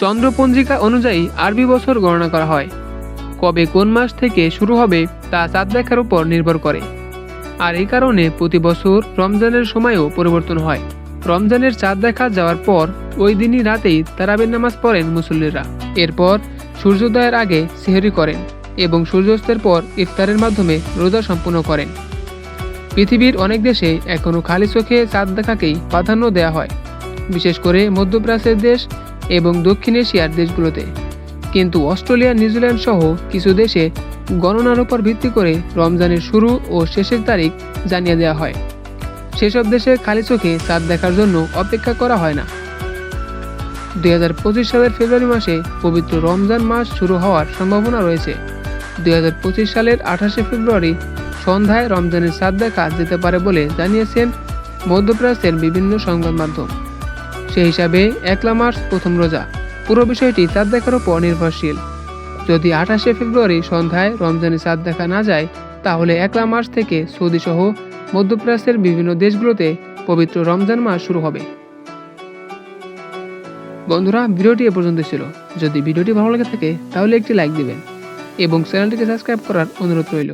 চন্দ্রপঞ্জিকা অনুযায়ী আরবি বছর গণনা করা হয়। কবে কোন মাস থেকে শুরু হবে তা চাঁদ দেখার উপর নির্ভর করে। আর এই কারণে প্রতি বছর রমজানের সময়ও পরিবর্তন হয়। রমজানের চাঁদ দেখা যাওয়ার পর ওই দিনই রাতেই তারাবির নামাজ পড়েন মুসল্লিরা। এরপর সূর্যোদয়ের আগে সেহরি করেন এবং সূর্যাস্তের পর ইফতারের মাধ্যমে রোজা সম্পূর্ণ করেন। পৃথিবীর অনেক দেশে এখনও খালি চোখে চাঁদ দেখাকেই প্রাধান্য দেওয়া হয়। বিশেষ করে মধ্যপ্রাচ্যের দেশ এবং দক্ষিণ এশিয়ার দেশগুলোতে। কিন্তু অস্ট্রেলিয়া, নিউজিল্যান্ড সহ কিছু দেশে গণনার উপর ভিত্তি করে রমজানের শুরু ও শেষের তারিখ জানিয়ে দেওয়া হয়। সেসব দেশে খালি চোখে চাঁদ দেখার জন্য অপেক্ষা করা হয় না। দুই হাজার পঁচিশ সালের ফেব্রুয়ারি মাসে পবিত্র রমজান মাস শুরু হওয়ার সম্ভাবনা রয়েছে। দুই হাজার পঁচিশ সালের আঠাশে ফেব্রুয়ারি সন্ধ্যায় রমজানের চাঁদ দেখা যেতে পারে বলে জানিয়েছেন মধ্যপ্রাচ্যের বিভিন্ন সংবাদ মাধ্যম। সেই হিসাবে একলা মার্চ প্রথম রোজা। পুরো বিষয়টি চাঁদ দেখার উপর নির্ভরশীল। যদি আঠাশে ফেব্রুয়ারি সন্ধ্যায় রমজানে চাঁদ দেখা না যায়, তাহলে একলা মার্চ থেকে সৌদি সহ মধ্যপ্রাচ্যের বিভিন্ন দেশগুলোতে পবিত্র রমজান মাস শুরু হবে। বন্ধুরা, ভিডিওটি এ পর্যন্ত ছিল। যদি ভিডিওটি ভালো লেগে থাকে, তাহলে একটি লাইক দিবেন এবং চ্যানেলটিকে সাবস্ক্রাইব করার অনুরোধ রইল।